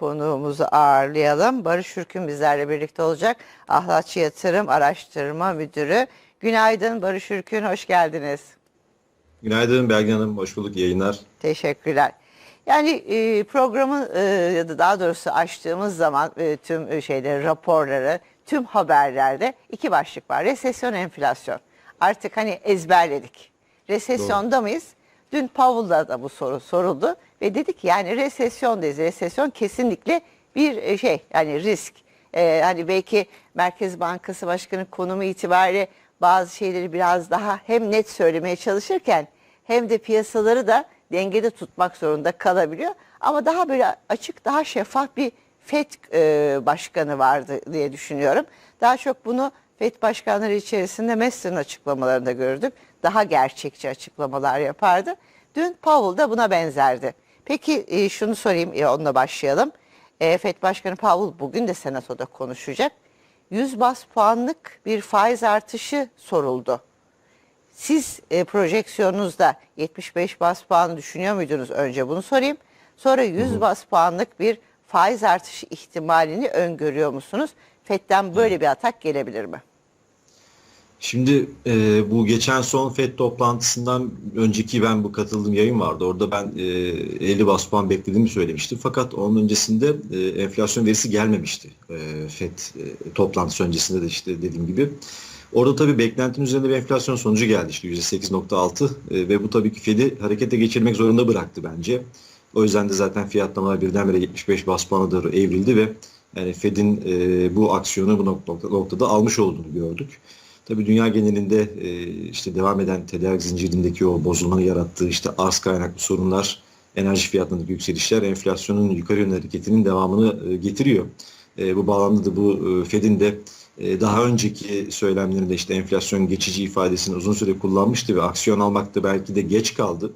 konuğumuzu ağırlayalım. Barış Ürkün bizlerle birlikte olacak. Ahlatçı Yatırım Araştırma Müdürü. Günaydın Barış Ürkün, hoş geldiniz. Günaydın Belgin Hanım, hoş bulduk yayınlar. Teşekkürler. Yani e, programı e, ya da daha doğrusu açtığımız zaman e, tüm e, şeyleri, raporları, tüm haberlerde iki başlık var. Resesyon, enflasyon. Artık hani ezberledik. Resesyonda mıyız? Dün Powell'da da bu soru soruldu ve dedik ki yani resesyondayız. Resesyon kesinlikle bir e, şey yani risk. E, hani belki Merkez Bankası Başkanı konumu itibariyle bazı şeyleri biraz daha hem net söylemeye çalışırken hem de piyasaları da dengede tutmak zorunda kalabiliyor. Ama daha böyle açık, daha şeffaf bir FED e, başkanı vardı diye düşünüyorum. Daha çok bunu FED başkanları içerisinde Mester'ın açıklamalarında gördük. Daha gerçekçi açıklamalar yapardı. Dün Powell da buna benzerdi. Peki e, şunu sorayım, e, onunla başlayalım. E, FED Başkanı Powell bugün de Senato'da konuşacak. 100 bas puanlık bir faiz artışı soruldu. Siz e, projeksiyonunuzda 75 bas puan düşünüyor muydunuz? Önce bunu sorayım. Sonra 100 bas puanlık bir faiz artışı ihtimalini öngörüyor musunuz? FED'den böyle bir atak gelebilir mi? Şimdi e, bu geçen son FED toplantısından önceki ben bu katıldığım yayın vardı. Orada ben e, 50 bas puan beklediğimi söylemiştim. Fakat onun öncesinde e, enflasyon verisi gelmemişti. E, FED e, toplantısı öncesinde de işte dediğim gibi. Orada tabii beklentinin üzerinde bir enflasyon sonucu geldi işte %8.6 e, ve bu tabii ki Fed'i harekete geçirmek zorunda bıraktı bence. O yüzden de zaten fiyatlamalar birdenbire 75 bas puana doğru evrildi ve yani Fed'in e, bu aksiyonu bu nokta- noktada almış olduğunu gördük. Tabii dünya genelinde e, işte devam eden tedarik zincirindeki o bozulmanı yarattığı işte arz kaynaklı sorunlar, enerji fiyatlarındaki yükselişler enflasyonun yukarı yönlü hareketinin devamını e, getiriyor. E, bu bağlamda da bu e, Fed'in de e, daha önceki söylemlerinde işte enflasyon geçici ifadesini uzun süre kullanmıştı ve aksiyon almakta belki de geç kaldı.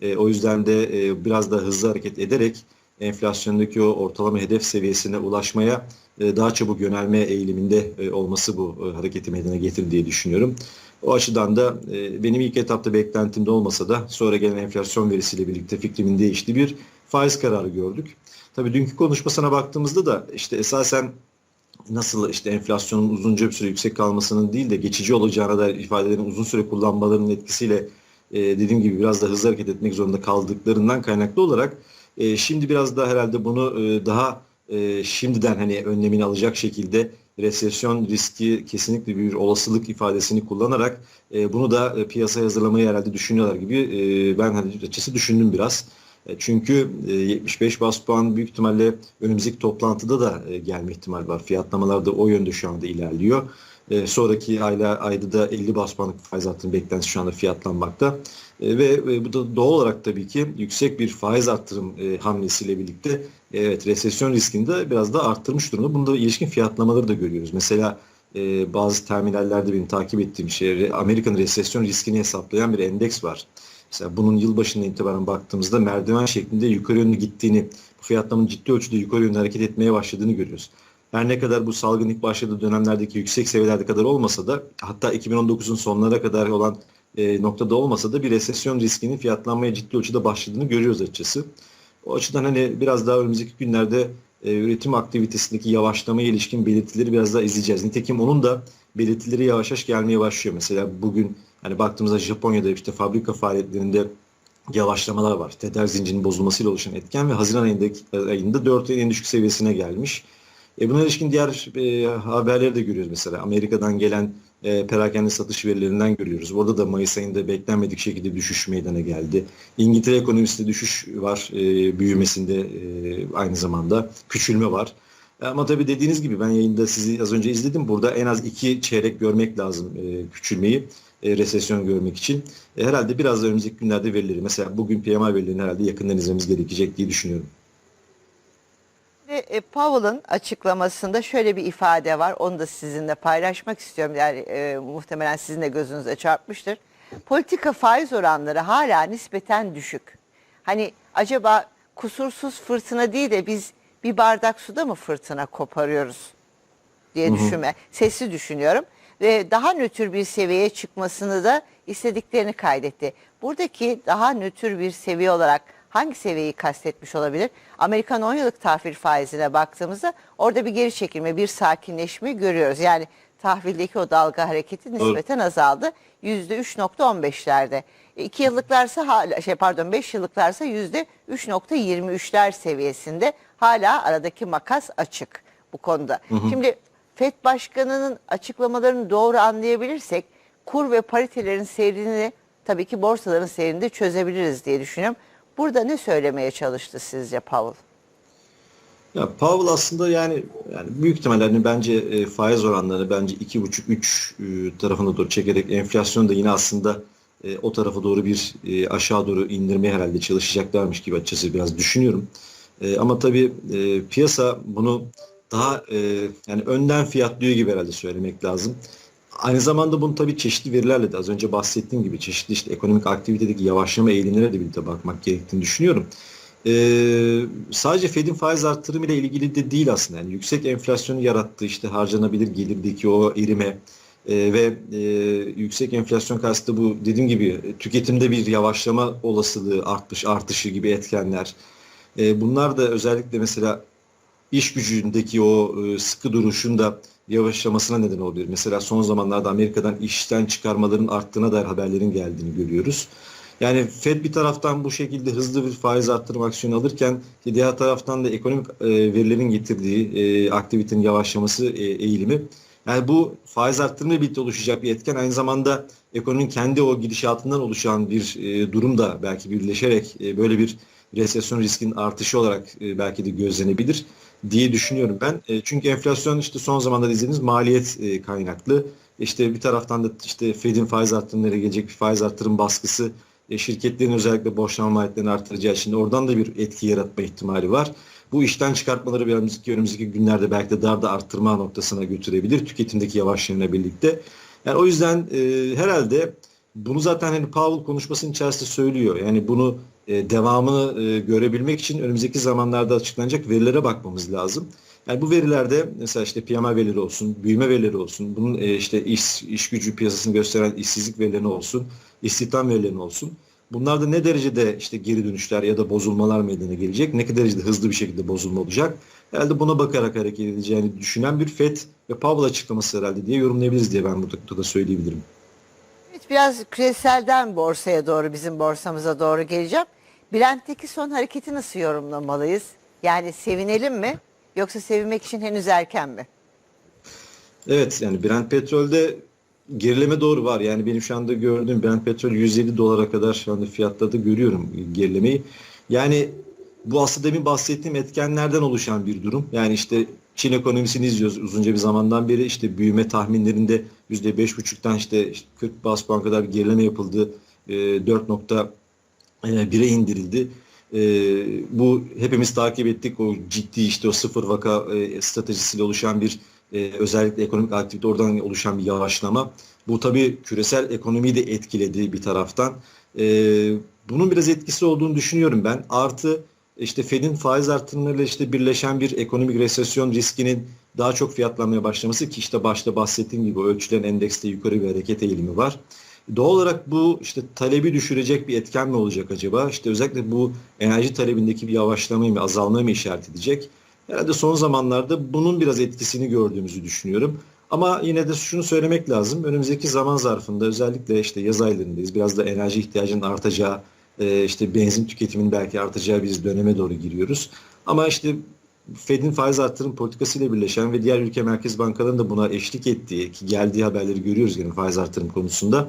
E, o yüzden de e, biraz da hızlı hareket ederek enflasyondaki o ortalama hedef seviyesine ulaşmaya e, daha çabuk yönelme eğiliminde e, olması bu e, hareketi meydana getirdi diye düşünüyorum. O açıdan da benim ilk etapta beklentimde olmasa da sonra gelen enflasyon verisiyle birlikte fikrimin değiştiği bir faiz kararı gördük. Tabii dünkü konuşmasına baktığımızda da işte esasen nasıl işte enflasyonun uzunca bir süre yüksek kalmasının değil de geçici olacağına dair ifadelerin uzun süre kullanmalarının etkisiyle dediğim gibi biraz da hızlı hareket etmek zorunda kaldıklarından kaynaklı olarak e, şimdi biraz da herhalde bunu e, daha e, şimdiden hani önlemini alacak şekilde resesyon riski kesinlikle bir olasılık ifadesini kullanarak e, bunu da e, piyasaya hazırlamayı herhalde düşünüyorlar gibi e, ben hani açıkçası düşündüm biraz. E, Çünkü e, 75 bas puan büyük ihtimalle önümüzdeki toplantıda da e, gelme ihtimal var. Fiyatlamalar da o yönde şu anda ilerliyor. E, sonraki ayla, ayda da 50 bas puanlık faiz arttırım beklentisi şu anda fiyatlanmakta. E, ve e, bu da doğal olarak tabii ki yüksek bir faiz arttırım e, hamlesiyle birlikte evet resesyon riskini de biraz da arttırmış durumda. Bunda ilişkin fiyatlamaları da görüyoruz. Mesela e, bazı terminallerde benim takip ettiğim şey Amerika'nın resesyon riskini hesaplayan bir endeks var. Mesela bunun yılbaşından itibaren baktığımızda merdiven şeklinde yukarı yönlü gittiğini, bu fiyatlamanın ciddi ölçüde yukarı yönlü hareket etmeye başladığını görüyoruz. Her ne kadar bu salgın ilk başladığı dönemlerdeki yüksek seviyelerde kadar olmasa da hatta 2019'un sonlara kadar olan e, noktada olmasa da bir resesyon riskinin fiyatlanmaya ciddi ölçüde başladığını görüyoruz açıkçası. O açıdan hani biraz daha önümüzdeki günlerde e, üretim aktivitesindeki yavaşlamaya ilişkin belirtileri biraz daha izleyeceğiz. Nitekim onun da belirtileri yavaş yavaş gelmeye başlıyor. Mesela bugün hani baktığımızda Japonya'da işte fabrika faaliyetlerinde yavaşlamalar var. Tedarik zincirinin bozulmasıyla oluşan etken ve Haziran ayındaki, ayında 4 ayın en düşük seviyesine gelmiş. E buna ilişkin diğer e, haberleri de görüyoruz mesela. Amerika'dan gelen e, perakende satış verilerinden görüyoruz. Orada da Mayıs ayında beklenmedik şekilde düşüş meydana geldi. İngiltere ekonomisinde düşüş var, e, büyümesinde e, aynı zamanda küçülme var. Ama tabii dediğiniz gibi ben yayında sizi az önce izledim. Burada en az iki çeyrek görmek lazım e, küçülmeyi, e, resesyon görmek için. E, herhalde biraz da önümüzdeki günlerde verileri, mesela bugün PMI verilerini herhalde yakından izlememiz gerekecek diye düşünüyorum. Ve e, Powell'ın açıklamasında şöyle bir ifade var. Onu da sizinle paylaşmak istiyorum. Yani e, muhtemelen sizin de gözünüze çarpmıştır. Politika faiz oranları hala nispeten düşük. Hani acaba kusursuz fırtına değil de biz bir bardak suda mı fırtına koparıyoruz diye düşünme. Sesli düşünüyorum. Ve daha nötr bir seviyeye çıkmasını da istediklerini kaydetti. Buradaki daha nötr bir seviye olarak hangi seviyeyi kastetmiş olabilir? Amerikan 10 yıllık tahvil faizine baktığımızda orada bir geri çekilme, bir sakinleşme görüyoruz. Yani tahvildeki o dalga hareketi nispeten azaldı. %3.15'lerde. 2 yıllıklarsa hala şey pardon 5 yıllıklarsa %3.23'ler seviyesinde hala aradaki makas açık bu konuda. Şimdi FED Başkanı'nın açıklamalarını doğru anlayabilirsek kur ve paritelerin seyrini tabii ki borsaların seyrini de çözebiliriz diye düşünüyorum. Burada ne söylemeye çalıştı sizce Powell? Ya Powell aslında yani yani büyük ihtimalle hani bence e, faiz oranlarını bence 2,5-3 e, tarafına doğru çekerek enflasyonu da yine aslında e, o tarafa doğru bir e, aşağı doğru indirmeye herhalde çalışacaklarmış gibi açıkçası biraz düşünüyorum. E, ama tabii e, piyasa bunu daha e, yani önden fiyatlıyor gibi herhalde söylemek lazım. Aynı zamanda bunu tabii çeşitli verilerle de az önce bahsettiğim gibi çeşitli işte ekonomik aktivitedeki yavaşlama eğilimlere de birlikte bakmak gerektiğini düşünüyorum. Ee, sadece Fed'in faiz artırımı ile ilgili de değil aslında. Yani yüksek enflasyonu yarattığı işte harcanabilir gelirdeki o erime e, ve e, yüksek enflasyon karşısında bu dediğim gibi tüketimde bir yavaşlama olasılığı artmış artışı gibi etkenler. E, bunlar da özellikle mesela iş gücündeki o e, sıkı duruşun da yavaşlamasına neden olabilir. Mesela son zamanlarda Amerika'dan işten çıkarmaların arttığına dair haberlerin geldiğini görüyoruz. Yani Fed bir taraftan bu şekilde hızlı bir faiz arttırım aksiyonu alırken diğer taraftan da ekonomik e, verilerin getirdiği e, aktivitenin yavaşlaması eğilimi. Yani bu faiz arttırımıyla birlikte oluşacak bir etken aynı zamanda ekonominin kendi o gidişatından oluşan bir durum da belki birleşerek böyle bir resesyon riskinin artışı olarak belki de gözlenebilir diye düşünüyorum ben. E, çünkü enflasyon işte son zamanlarda izlediğimiz maliyet e, kaynaklı. İşte bir taraftan da işte Fed'in faiz arttırımları gelecek bir faiz arttırım baskısı e, şirketlerin özellikle borçlanma maliyetlerini artıracağı için oradan da bir etki yaratma ihtimali var. Bu işten çıkartmaları bir önümüzdeki, önümüzdeki günlerde belki de daha da arttırma noktasına götürebilir tüketimdeki yavaşlığıyla birlikte. Yani o yüzden e, herhalde bunu zaten hani Powell konuşmasının içerisinde söylüyor. Yani bunu e, devamını e, görebilmek için önümüzdeki zamanlarda açıklanacak verilere bakmamız lazım. Yani bu verilerde mesela işte PMI verileri olsun, büyüme verileri olsun, bunun e, işte iş, iş gücü piyasasını gösteren işsizlik verileri olsun, istihdam verileri olsun. Bunlarda ne derecede işte geri dönüşler ya da bozulmalar meydana gelecek, ne derecede hızlı bir şekilde bozulma olacak. Herhalde buna bakarak hareket edileceğini düşünen bir FED ve Powell açıklaması herhalde diye yorumlayabiliriz diye ben burada da söyleyebilirim. Evet, biraz küreselden borsaya doğru bizim borsamıza doğru geleceğim. Brent'teki son hareketi nasıl yorumlamalıyız? Yani sevinelim mi yoksa sevinmek için henüz erken mi? Evet yani Brent petrolde gerileme doğru var. Yani benim şu anda gördüğüm Brent petrol 107 dolara kadar şu anda fiyatlarda görüyorum gerilemeyi. Yani bu aslında demin bahsettiğim etkenlerden oluşan bir durum. Yani işte Çin ekonomisini izliyoruz uzunca bir zamandan beri. İşte büyüme tahminlerinde %5,5'tan işte 40 bas puan kadar bir gerileme yapıldı. E, 4.1'e indirildi. E, bu hepimiz takip ettik. O ciddi işte o sıfır vaka e, stratejisiyle oluşan bir e, özellikle ekonomik aktivite oradan oluşan bir yavaşlama. Bu tabii küresel ekonomiyi de etkiledi bir taraftan. Bunun biraz etkisi olduğunu düşünüyorum ben. Artı işte Fed'in faiz artırımlarıyla işte birleşen bir ekonomik resesyon riskinin daha çok fiyatlanmaya başlaması ki işte başta bahsettiğim gibi ölçülen endekste yukarı bir hareket eğilimi var. Doğal olarak bu işte talebi düşürecek bir etken mi olacak acaba? İşte özellikle bu enerji talebindeki bir yavaşlamayı mı azalmayı mı işaret edecek? Herhalde son zamanlarda bunun biraz etkisini gördüğümüzü düşünüyorum. Ama yine de şunu söylemek lazım. Önümüzdeki zaman zarfında özellikle işte yaz aylarındayız. Biraz da enerji ihtiyacının artacağı, e, işte benzin tüketiminin belki artacağı bir döneme doğru giriyoruz. Ama işte Fed'in faiz artırım politikasıyla birleşen ve diğer ülke merkez bankalarının da buna eşlik ettiği, ki geldiği haberleri görüyoruz yine faiz artırım konusunda.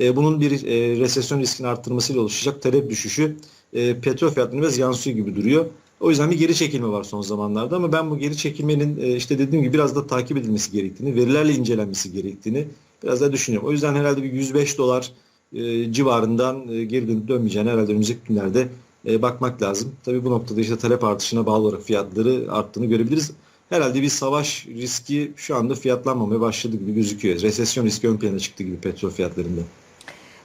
E, bunun bir e, resesyon riskini arttırmasıyla oluşacak talep düşüşü e, petrol fiyatlarına biraz yansıyor gibi duruyor. O yüzden bir geri çekilme var son zamanlarda ama ben bu geri çekilmenin e, işte dediğim gibi biraz da takip edilmesi gerektiğini, verilerle incelenmesi gerektiğini biraz da düşünüyorum. O yüzden herhalde bir 105 dolar e, civarından e, geri dönüp dönmeyeceğini herhalde önümüzdeki günlerde e, bakmak lazım. Tabii bu noktada işte talep artışına bağlı olarak fiyatları arttığını görebiliriz. Herhalde bir savaş riski şu anda fiyatlanmamaya başladı gibi gözüküyor. Resesyon riski ön plana çıktı gibi petrol fiyatlarında.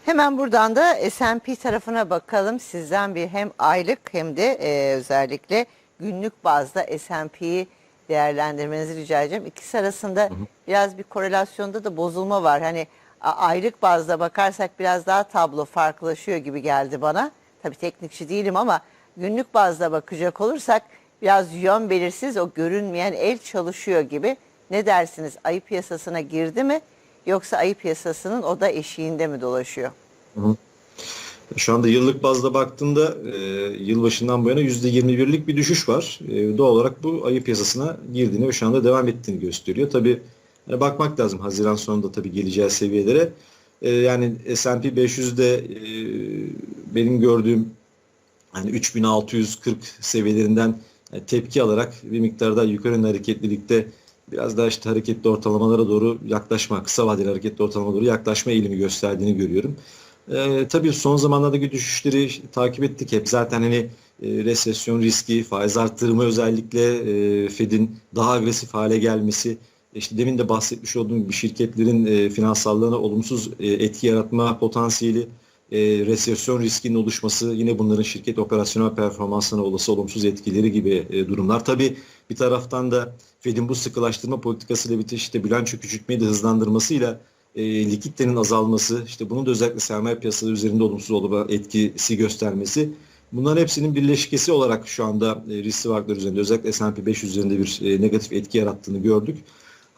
Hemen buradan da S&P tarafına bakalım. Sizden bir hem aylık hem de e, özellikle günlük bazda S&P'yi değerlendirmenizi rica edeceğim. İkisi arasında biraz bir korelasyonda da bozulma var. Hani aylık bazda bakarsak biraz daha tablo farklılaşıyor gibi geldi bana. Tabii teknikçi değilim ama günlük bazda bakacak olursak biraz yön belirsiz o görünmeyen el çalışıyor gibi. Ne dersiniz? Ayı piyasasına girdi mi yoksa ayı piyasasının o da eşiğinde mi dolaşıyor? Şu anda yıllık bazda baktığında e, yılbaşından bu yana %21'lik bir düşüş var. E, doğal olarak bu ayı piyasasına girdiğini ve şu anda devam ettiğini gösteriyor. Tabii yani bakmak lazım Haziran sonunda tabii geleceği seviyelere. E, yani S&P 500'de e, benim gördüğüm hani 3640 seviyelerinden yani tepki alarak bir miktar daha yukarı hareketlilikte biraz daha işte hareketli ortalamalara doğru yaklaşma, kısa vadeli hareketli ortalama doğru yaklaşma eğilimi gösterdiğini görüyorum. Ee, tabii son zamanlardaki düşüşleri takip ettik hep. Zaten hani e, resesyon riski, faiz arttırımı özellikle e, Fed'in daha agresif hale gelmesi, işte demin de bahsetmiş olduğum gibi şirketlerin e, finansallarına olumsuz e, etki yaratma potansiyeli, e, resesyon riskinin oluşması, yine bunların şirket operasyonel performansına olası olumsuz etkileri gibi e, durumlar. Tabii bir taraftan da Fed'in bu sıkılaştırma politikasıyla birlikte işte bilanço küçültmeyi de hızlandırmasıyla e, likiditenin azalması, işte bunun da özellikle sermaye piyasaları üzerinde olumsuz olma etkisi göstermesi. Bunların hepsinin birleşkesi olarak şu anda e, risk varlıklar üzerinde özellikle S&P 500 üzerinde bir e, negatif etki yarattığını gördük.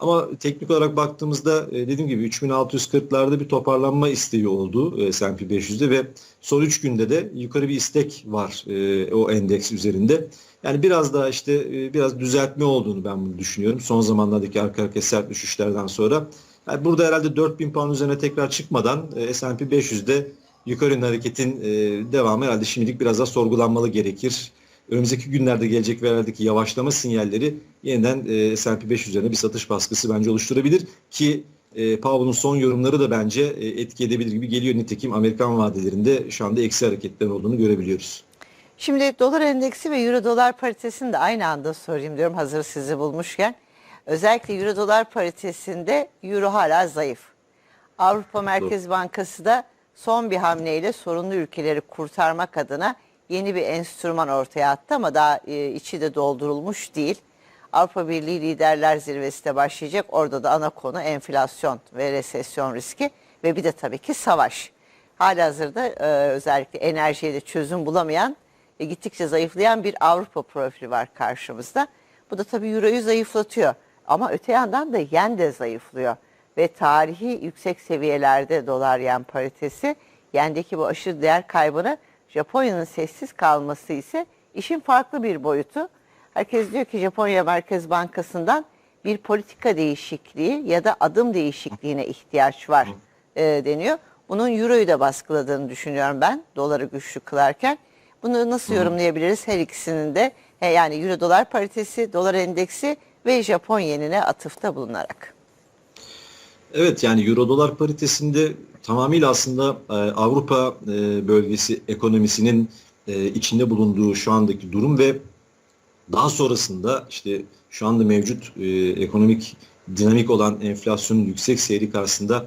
Ama teknik olarak baktığımızda e, dediğim gibi 3640'larda bir toparlanma isteği oldu e, S&P 500'de ve son 3 günde de yukarı bir istek var e, o endeks üzerinde. Yani biraz daha işte biraz düzeltme olduğunu ben bunu düşünüyorum. Son zamanlardaki arka arkaya sert düşüşlerden sonra. Yani burada herhalde 4000 puan üzerine tekrar çıkmadan S&P 500'de yukarı hareketin devamı herhalde şimdilik biraz daha sorgulanmalı gerekir. Önümüzdeki günlerde gelecek verildeki yavaşlama sinyalleri yeniden e, S&P 500 üzerine bir satış baskısı bence oluşturabilir ki e, Powell'ın son yorumları da bence e, etki edebilir gibi geliyor. Nitekim Amerikan vadelerinde şu anda eksi hareketler olduğunu görebiliyoruz. Şimdi dolar endeksi ve euro dolar paritesini de aynı anda sorayım diyorum hazır sizi bulmuşken. Özellikle euro dolar paritesinde euro hala zayıf. Avrupa Merkez Bankası da son bir hamleyle sorunlu ülkeleri kurtarmak adına yeni bir enstrüman ortaya attı ama daha e, içi de doldurulmuş değil. Avrupa Birliği Liderler Zirvesi de başlayacak. Orada da ana konu enflasyon ve resesyon riski ve bir de tabii ki savaş. Halihazırda e, özellikle enerjiye de çözüm bulamayan e, gittikçe zayıflayan bir Avrupa profili var karşımızda. Bu da tabii Euro'yu zayıflatıyor. Ama öte yandan da yen de zayıflıyor. Ve tarihi yüksek seviyelerde dolar yen paritesi yendeki bu aşırı değer kaybını Japonya'nın sessiz kalması ise işin farklı bir boyutu. Herkes diyor ki Japonya Merkez Bankası'ndan bir politika değişikliği ya da adım değişikliğine ihtiyaç var e, deniyor. Bunun Euro'yu da baskıladığını düşünüyorum ben doları güçlü kılarken. Bunu nasıl yorumlayabiliriz? Her ikisinin de yani Euro dolar paritesi, dolar endeksi ve Japon yenine atıfta bulunarak. Evet yani euro dolar paritesinde tamamıyla aslında e, Avrupa e, bölgesi ekonomisinin e, içinde bulunduğu şu andaki durum ve daha sonrasında işte şu anda mevcut ekonomik dinamik olan enflasyonun yüksek seyri karşısında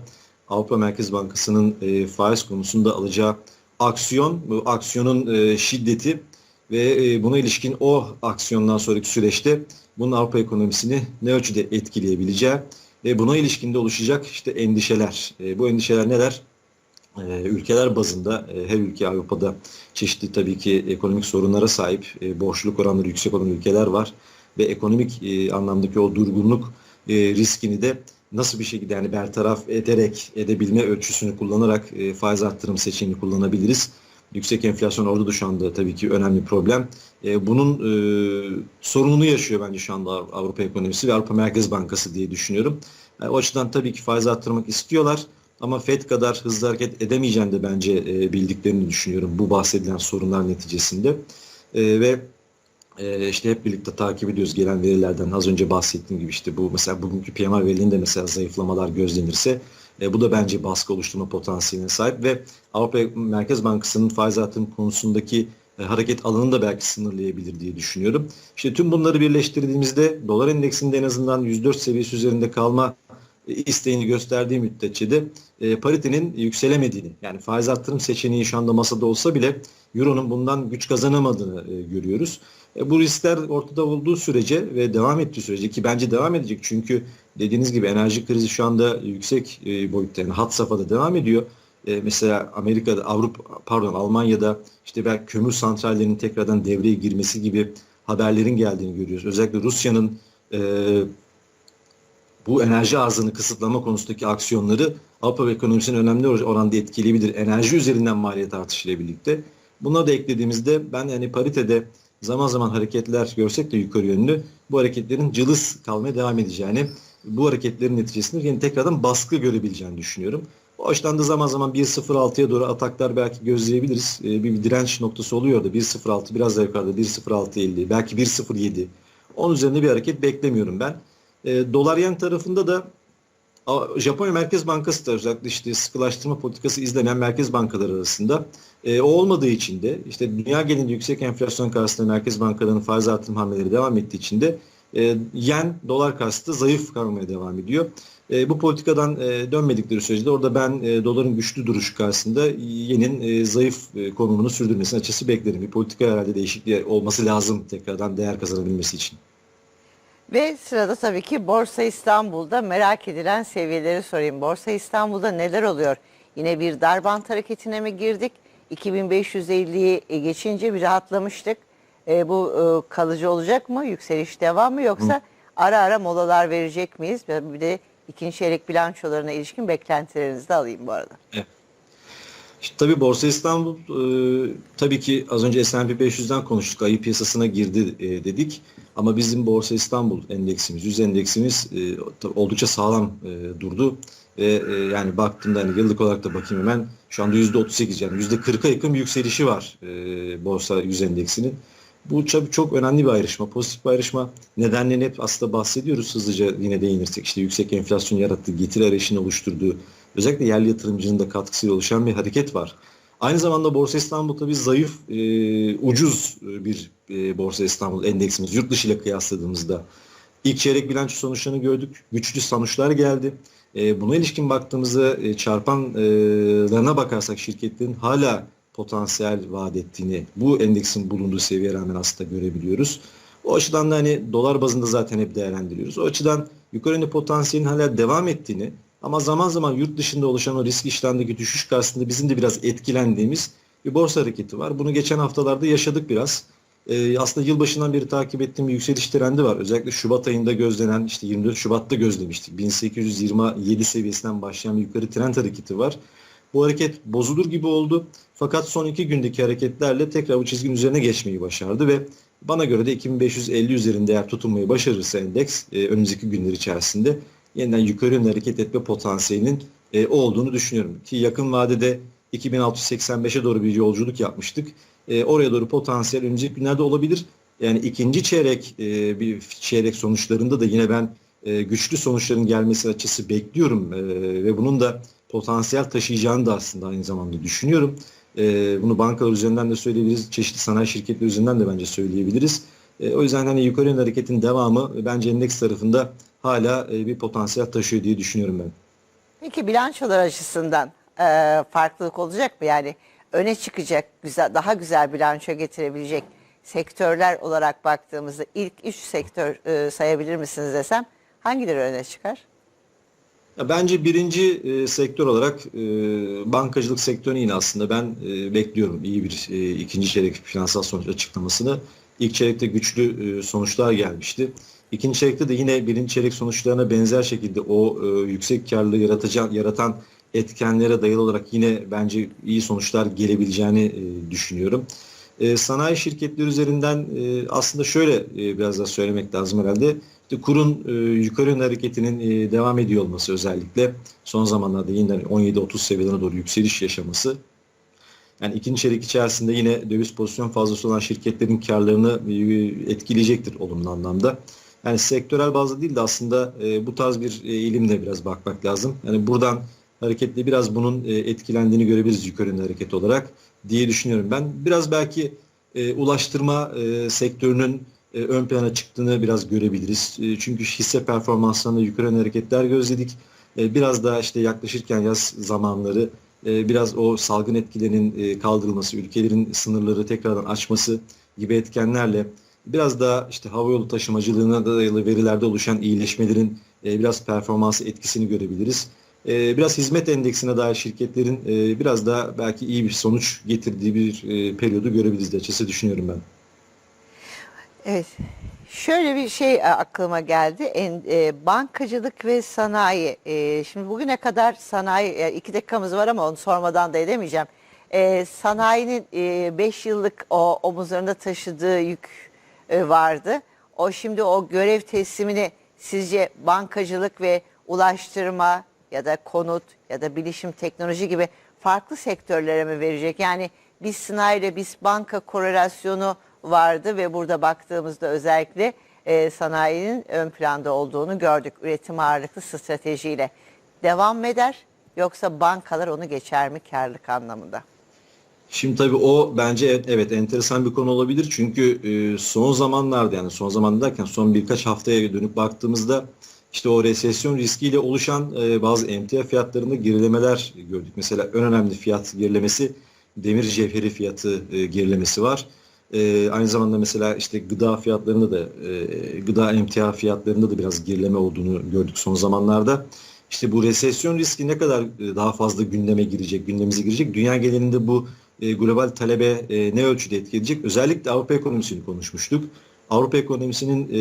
Avrupa Merkez Bankası'nın faiz konusunda alacağı aksiyon, bu aksiyonun şiddeti ve e, buna ilişkin o aksiyondan sonraki süreçte bunun Avrupa ekonomisini ne ölçüde etkileyebileceği ve buna ilişkinde oluşacak işte endişeler. E, bu endişeler neler? E, ülkeler bazında e, her ülke Avrupa'da çeşitli tabii ki ekonomik sorunlara sahip, e, borçluluk oranları yüksek olan ülkeler var ve ekonomik e, anlamdaki o durgunluk e, riskini de nasıl bir şekilde yani bertaraf ederek edebilme ölçüsünü kullanarak e, faiz arttırım seçeneğini kullanabiliriz. Yüksek enflasyon orada da şu anda tabii ki önemli problem. E, bunun e, sorununu yaşıyor bence şu anda Avrupa ekonomisi ve Avrupa Merkez Bankası diye düşünüyorum. E, o açıdan tabii ki faiz arttırmak istiyorlar ama Fed kadar hızlı hareket edemeyeceğini de bence e, bildiklerini düşünüyorum bu bahsedilen sorunlar neticesinde. E, ve e, işte hep birlikte takip ediyoruz gelen verilerden az önce bahsettiğim gibi işte bu mesela bugünkü PMI verilerinde mesela zayıflamalar gözlenirse e, bu da bence baskı oluşturma potansiyeline sahip ve Avrupa Merkez Bankası'nın faiz artırım konusundaki e, hareket alanını da belki sınırlayabilir diye düşünüyorum. İşte tüm bunları birleştirdiğimizde dolar endeksinde en azından 104 seviyesi üzerinde kalma e, isteğini gösterdiği müddetçe de e, paritenin yükselemediğini yani faiz arttırım seçeneği şu anda masada olsa bile Euro'nun bundan güç kazanamadığını e, görüyoruz. E, bu riskler ortada olduğu sürece ve devam ettiği sürece ki bence devam edecek çünkü dediğiniz gibi enerji krizi şu anda yüksek e, boyutta yani hat safhada devam ediyor. e, mesela Amerika'da, Avrupa, pardon Almanya'da işte belki kömür santrallerinin tekrardan devreye girmesi gibi haberlerin geldiğini görüyoruz. Özellikle Rusya'nın e, bu enerji arzını kısıtlama konusundaki aksiyonları Avrupa ekonomisinin önemli oranda etkileyebilir. Enerji üzerinden maliyet artışıyla birlikte. Buna da eklediğimizde ben yani paritede zaman zaman hareketler görsek de yukarı yönlü bu hareketlerin cılız kalmaya devam edeceğini, bu hareketlerin neticesinde yine tekrardan baskı görebileceğini düşünüyorum. O açıdan da zaman zaman 1.06'ya doğru ataklar belki gözleyebiliriz. Ee, bir, bir direnç noktası oluyor da 1.06 biraz daha yukarıda 1.06.50 belki 1.07. Onun üzerinde bir hareket beklemiyorum ben. E, dolar yen tarafında da Japonya Merkez Bankası da özellikle işte sıkılaştırma politikası izlemeyen merkez bankaları arasında e, o olmadığı için de işte dünya genelinde yüksek enflasyon karşısında merkez bankalarının faiz artırım hamleleri devam ettiği için de e, yen dolar karşısında zayıf kalmaya devam ediyor. E, bu politikadan e, dönmedikleri sürece de orada ben e, doların güçlü duruşu karşısında yenin e, zayıf e, konumunu sürdürmesini açısı beklerim. Bir politika herhalde değişikliği olması lazım tekrardan değer kazanabilmesi için. Ve sırada tabii ki Borsa İstanbul'da merak edilen seviyeleri sorayım. Borsa İstanbul'da neler oluyor? Yine bir darbant hareketine mi girdik? 2550'yi geçince bir rahatlamıştık. E, bu e, kalıcı olacak mı? Yükseliş devam mı? Yoksa Hı. ara ara molalar verecek miyiz? Bir de ikinci çeyrek bilançolarına ilişkin beklentilerinizi de alayım bu arada. Evet. İşte tabii Borsa İstanbul e, tabii ki az önce S&P 500'den konuştuk. Ayı piyasasına girdi e, dedik. Ama bizim Borsa İstanbul endeksimiz, yüz endeksimiz e, oldukça sağlam e, durdu. Ve e, yani baktığımda hani yıllık olarak da bakayım hemen şu anda %38 yani %40'a yakın bir yükselişi var e, Borsa yüz endeksinin. Bu çok, önemli bir ayrışma, pozitif bir ayrışma. Nedenlerini hep aslında bahsediyoruz hızlıca yine değinirsek. işte yüksek enflasyon yarattığı, getiri arayışını oluşturduğu, özellikle yerli yatırımcının da katkısıyla oluşan bir hareket var. Aynı zamanda Borsa İstanbul tabii zayıf, e, ucuz bir e, Borsa İstanbul endeksimiz yurt dışı ile kıyasladığımızda. ilk çeyrek bilanço sonuçlarını gördük. Güçlü sonuçlar geldi. E, buna ilişkin baktığımızda e, çarpanlarına bakarsak şirketlerin hala potansiyel vaat ettiğini bu endeksin bulunduğu seviyeye rağmen aslında görebiliyoruz. O açıdan da hani dolar bazında zaten hep değerlendiriyoruz. O açıdan yukarı yönlü potansiyelin hala devam ettiğini ama zaman zaman yurt dışında oluşan o risk işlemdeki düşüş karşısında bizim de biraz etkilendiğimiz bir borsa hareketi var. Bunu geçen haftalarda yaşadık biraz. Ee, aslında yılbaşından beri takip ettiğim bir yükseliş trendi var. Özellikle Şubat ayında gözlenen, işte 24 Şubat'ta gözlemiştik. 1827 seviyesinden başlayan bir yukarı trend hareketi var. Bu hareket bozulur gibi oldu. Fakat son iki gündeki hareketlerle tekrar bu çizginin üzerine geçmeyi başardı ve bana göre de 2550 üzerinde eğer tutunmayı başarırsa endeks e, önümüzdeki günler içerisinde yeniden yukarı yönlü hareket etme potansiyelinin e, olduğunu düşünüyorum. Ki yakın vadede 2685'e doğru bir yolculuk yapmıştık. E, oraya doğru potansiyel önümüzdeki günlerde olabilir. Yani ikinci çeyrek e, bir çeyrek sonuçlarında da yine ben e, güçlü sonuçların gelmesi açısı bekliyorum e, ve bunun da potansiyel taşıyacağını da aslında aynı zamanda düşünüyorum. E, bunu bankalar üzerinden de söyleyebiliriz, çeşitli sanayi şirketleri üzerinden de bence söyleyebiliriz. E, o yüzden hani yukarı yönlü hareketin devamı bence endeks tarafında hala e, bir potansiyel taşıyor diye düşünüyorum ben. Peki bilançolar açısından e, farklılık olacak mı? Yani öne çıkacak, güzel, daha güzel bilanço getirebilecek sektörler olarak baktığımızda ilk üç sektör e, sayabilir misiniz desem hangileri öne çıkar? Bence birinci e, sektör olarak e, bankacılık sektörünü yine aslında ben e, bekliyorum iyi bir e, ikinci çeyrek finansal sonuç açıklamasını. İlk çeyrekte güçlü e, sonuçlar gelmişti. İkinci çeyrekte de yine birinci çeyrek sonuçlarına benzer şekilde o e, yüksek karlılığı yaratan, yaratan etkenlere dayalı olarak yine bence iyi sonuçlar gelebileceğini e, düşünüyorum. E, sanayi şirketleri üzerinden e, aslında şöyle e, biraz daha söylemek lazım herhalde. İşte kurun e, yukarı yönlü hareketinin e, devam ediyor olması özellikle son zamanlarda yeniden 17-30 seviyelerine doğru yükseliş yaşaması. Yani ikinci çeyrek içerisinde yine döviz pozisyon fazlası olan şirketlerin karlarını e, etkileyecektir olumlu anlamda. Yani sektörel bazda değil de aslında e, bu tarz bir e, eğilimle biraz bakmak lazım. Yani buradan hareketle biraz bunun e, etkilendiğini görebiliriz yukarı yönlü hareket olarak diye düşünüyorum. Ben biraz belki e, ulaştırma e, sektörünün e, ön plana çıktığını biraz görebiliriz. E, çünkü hisse performanslarında yukarı hareketler gözledik. E, biraz daha işte yaklaşırken yaz zamanları biraz o salgın etkilerinin kaldırılması, ülkelerin sınırları tekrardan açması gibi etkenlerle biraz daha işte havayolu taşımacılığına dayalı verilerde oluşan iyileşmelerin biraz performansı etkisini görebiliriz. biraz hizmet endeksine dair şirketlerin biraz daha belki iyi bir sonuç getirdiği bir periyodu görebiliriz diye açıkçası düşünüyorum ben. Evet. Şöyle bir şey e, aklıma geldi. En, e, bankacılık ve sanayi. E, şimdi bugüne kadar sanayi, e, iki dakikamız var ama onu sormadan da edemeyeceğim. E, sanayinin 5 yıllık o omuzlarında taşıdığı yük e, vardı. O şimdi o görev teslimini sizce bankacılık ve ulaştırma ya da konut ya da bilişim teknoloji gibi farklı sektörlere mi verecek? Yani biz sanayiyle biz banka korelasyonu vardı ve burada baktığımızda özellikle e, sanayinin ön planda olduğunu gördük. Üretim ağırlıklı stratejiyle. Devam eder yoksa bankalar onu geçer mi karlılık anlamında? Şimdi tabii o bence evet, evet enteresan bir konu olabilir. Çünkü e, son zamanlarda yani son zaman derken son birkaç haftaya dönüp baktığımızda işte o resesyon riskiyle oluşan e, bazı emtia fiyatlarında gerilemeler gördük. Mesela en önemli fiyat gerilemesi demir cevheri fiyatı e, gerilemesi var. E, aynı zamanda mesela işte gıda fiyatlarında da e, gıda emtia fiyatlarında da biraz gerileme olduğunu gördük son zamanlarda. İşte bu resesyon riski ne kadar e, daha fazla gündeme girecek, gündemimize girecek? Dünya genelinde bu e, global talebe e, ne ölçüde etkileyecek? Özellikle Avrupa ekonomisini konuşmuştuk. Avrupa ekonomisinin e,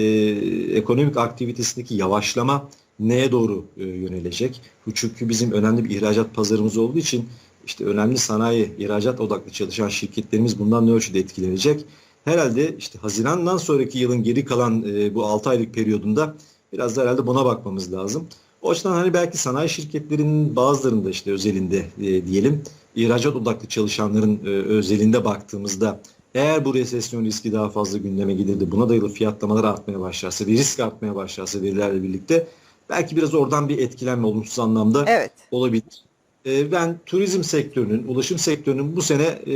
ekonomik aktivitesindeki yavaşlama neye doğru e, yönelecek? Çünkü bizim önemli bir ihracat pazarımız olduğu için işte önemli sanayi, ihracat odaklı çalışan şirketlerimiz bundan ne ölçüde etkilenecek? Herhalde işte Haziran'dan sonraki yılın geri kalan e, bu 6 aylık periyodunda biraz da herhalde buna bakmamız lazım. O açıdan hani belki sanayi şirketlerinin bazılarında işte özelinde e, diyelim ihracat odaklı çalışanların e, özelinde baktığımızda eğer bu resesyon riski daha fazla gündeme gelir de buna dayalı fiyatlamalar artmaya başlarsa ve risk artmaya başlarsa verilerle birlikte belki biraz oradan bir etkilenme olumsuz anlamda Evet. olabilir. E, ben turizm sektörünün, ulaşım sektörünün bu sene e,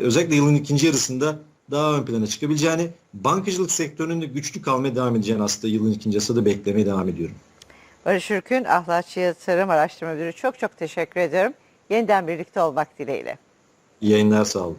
özellikle yılın ikinci yarısında daha ön plana çıkabileceğini, bankacılık sektörünün de güçlü kalmaya devam edeceğini aslında yılın ikinci yarısında da beklemeye devam ediyorum. Barış Ürkün, Ahlatçı Yatırım Araştırma Müdürü çok çok teşekkür ediyorum. Yeniden birlikte olmak dileğiyle. İyi yayınlar sağ olun.